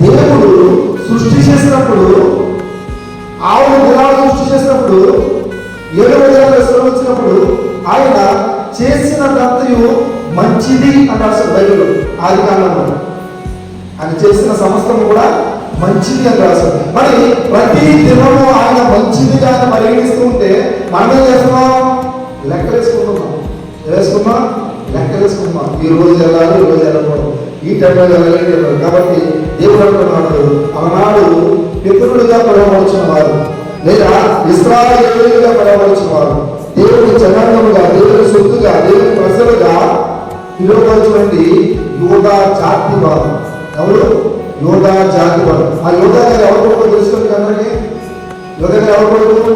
దేవుడు సృష్టి చేసినప్పుడు ఆవును దినాలు సృష్టి చేసినప్పుడు ఏడు దినాలు శ్రమ వచ్చినప్పుడు ఆయన చేసిన దంతయు మంచిది అంటారు అసలు బైబిల్ ఆది కాలంలో ఆయన చేసిన సమస్తం కూడా మంచిది అని రాశారు మరి ప్రతి దినము ఆయన మంచిదిగా ఆయన పరిగణిస్తూ ఉంటే మనం ఏం చేస్తున్నాం? లెక్క వేసుకుంటున్నాం వేసుకున్నాం? లెక్క వేసుకున్నాం ఈ రోజు వెళ్ళాలి ఈ రోజు వెళ్ళకూడదు. ఈ టైంలో వెళ్ళాలి కాబట్టి దేవుడు అంటున్నాడు ఆనాడు పితరులుగా పిలవవలసిన వారు లేదా ఇస్రాయేలుగా పిలవవలసిన వారు దేవుని జనాంగముగా దేవుని సొత్తుగా దేవుని ప్రజలుగా పిలువవలసినటువంటి యోగా జాతి వారు ఎవరు? యోగా జాతి వారు ఆ యోగా గారు ఎవరు కొడుకు తెలుసుకుంటే అందరికీ యోగా గారు ఎవరు కొడుకు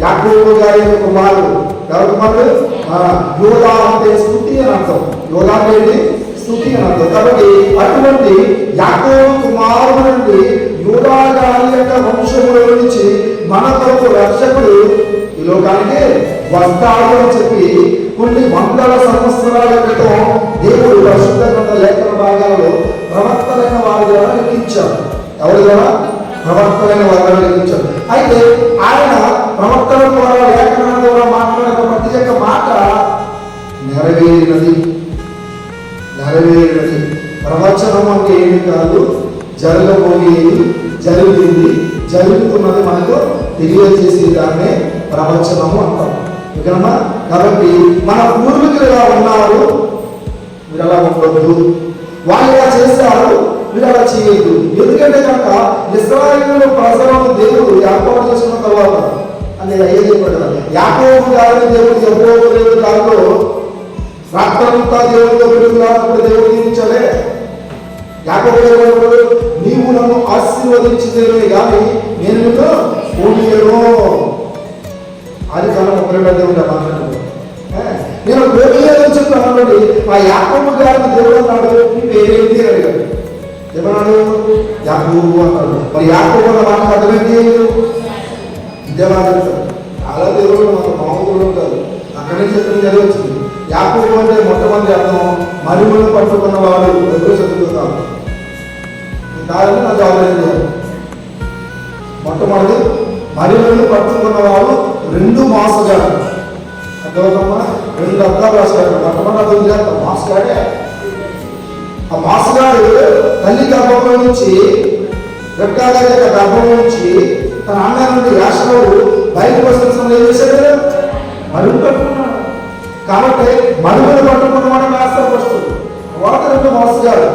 యాకోబు గారి కుమారుడు. ఎవరు కుమారుడు? ఆ, యోగా అంటే స్థుతి అని అర్థం. యోగా అంటే కాబట్టి అటువంటి యాకోబు కుమారుడు నుండి యోగా యొక్క వంశములో నుంచి మన కొరకు రక్షకుడు ఈ లోకానికి వస్తాడు అని చెప్పి కొన్ని వందల సంవత్సరాల క్రితం దేవుడు పరిశుద్ధ గ్రంథ లేఖన భాగాలలో ప్రవర్తనైన వారి ద్వారా లిఖించారు. ఎవరి ద్వారా? ప్రవర్తనైన వారి ద్వారా లిఖించారు. అయితే ఆయన ప్రవర్తన ద్వారా లేఖనాల ద్వారా మాట్లాడిన ప్రతి ఒక్క మాట నెరవేరినది. నెరవేరినది. ప్రవచనం అంటే ఏమి కాదు జరగబోయేది జరిగింది జరుగుతున్నది మనకు తెలియజేసే దాన్నే ప్రవచనము అంటాం. ఓకేనమ్మా కాబట్టి మన పూర్వీకులు ఎలా ఉన్నారు మీరు అలా ఉండొద్దు. వాళ్ళు ఇలా చేశారు మీరు అలా చేయొద్దు. ఎందుకంటే కనుక ఇస్రాయిల్ ప్రజలను దేవుడు ఏర్పాటు చేసుకున్న తర్వాత అని అయ్యే చెప్పాడు యాకోబు గారిని దేవుడు ఎప్పుడో లేదు దాంట్లో రాత్రంతా దేవుడితో పెరుగుతున్నప్పుడు దేవుడు దీవించాలే యాకోబు నీవు నన్ను ఆశీర్వదించితేనే కానీ నేను నిన్ను పోనీయను అది కాలం ఒకరిలో దేవుడు మాట్లాడు నేను పోనీయని చెప్తాను ఆ యాకోబు గారిని దేవుడు అన్నాడు. నీ పేరేంటి అడిగాడు. ఏమన్నాడు? యాకోబు అన్నాడు. మరి యాకోబు అన్న మాట అర్థమేంటి ఇదే మాట చెప్తాడు చాలా దేవుడు మన మామూలు కాదు అక్కడి నుంచి ఎక్కడ వచ్చింది. యాకోబు అంటే మొట్టమొదటి అర్థం మరిమలు పట్టుకున్న వాడు ఎదురు చదువుతాను కాదని నాకు జవాబు మొట్టమొదటి మరిమలు పట్టుకున్న వాడు రెండు మాసగాడు అర్థమవుతామా రెండు అర్థాలు రాశాడు మొట్టమొదటి అర్థం చేస్తాం మాసగాడే ఆ మాసగాడు తల్లి గర్భంలో నుంచి రెక్కాల యొక్క గర్భం నుంచి తన అన్న నుండి యాశనవుడు బయటకు వస్తున్న సమయంలో ఏం చేశాడు? మరుగు పట్టుకున్నాడు కాబట్టి మరుగులు పట్టుకున్నవాడు వాడు రెండు వస్తుంది. అందుకనే మోసగాడు